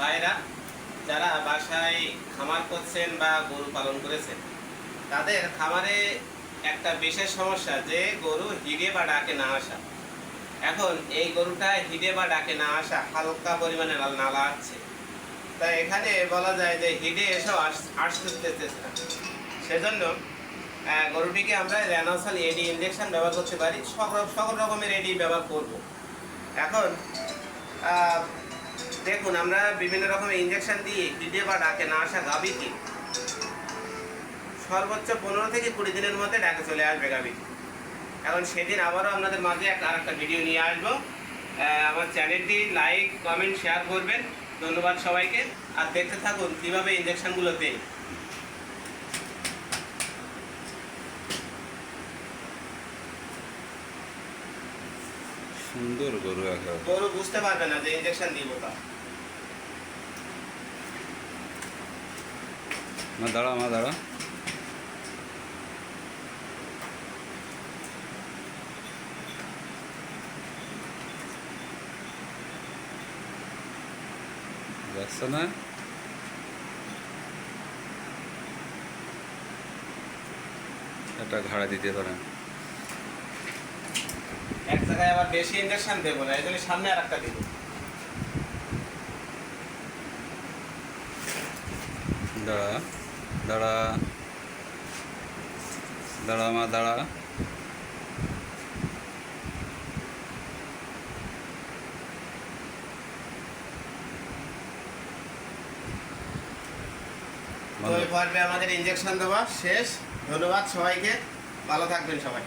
ভাইরা, যারা বাসায় খামার করছেন বা গরু পালন করেছেন, তাদের খামারে একটা বিশেষ সমস্যা যে গরু হিডে বা ডাকে না আসা। এখন এই গরুটা হিডে বা ডাকে না আসা হালকা পরিমাণে নালা আসছে তাই এখানে বলা যায় যে হিডে এসেও আস- আসতেছে না। সেজন্য গরুটিকে আমরা র্যানোসাল এডি ইঞ্জেকশন ব্যবহার করতে পারি। সকল সকল রকমের এডি ব্যবহার করব। এখন দেখুন, আমরা বিভিন্ন রকমের ইঞ্জেকশন দিয়ে কিডে বা ডাকে না আসা গাভীকে সর্বোচ্চ পনেরো থেকে কুড়ি দিনের মধ্যে ডাকে চলে আসবে গাভীটি এখন সেদিন আবারও আপনাদের মাঝে একটা আর একটা ভিডিও নিয়ে আসব। আমার চ্যানেলটি লাইক কমেন্ট শেয়ার করবেন। ধন্যবাদ সবাইকে। আর দেখতে থাকুন কীভাবে ইঞ্জেকশনগুলো দেয় সুন্দর গরু একেবারে গরু বুঝতে পারবে না যে ইঞ্জেকশন দিব তা। মা দাঁড়া মা দাঁড়া যাচ্ছে না? একটা ঘাড়া দিতে পারেন। এক জায়গায় আবার বেশি ইঞ্জেকশন দেবো না এই জন্য সামনে আর একটা দিব। দাঁড়া দাঁড়া। দাঁড়া মা দাঁড়া। তো এই পর্বে আমাদের ইঞ্জেকশন দেওয়া শেষ। ধন্যবাদ সবাইকে। ভালো থাকবেন সবাই।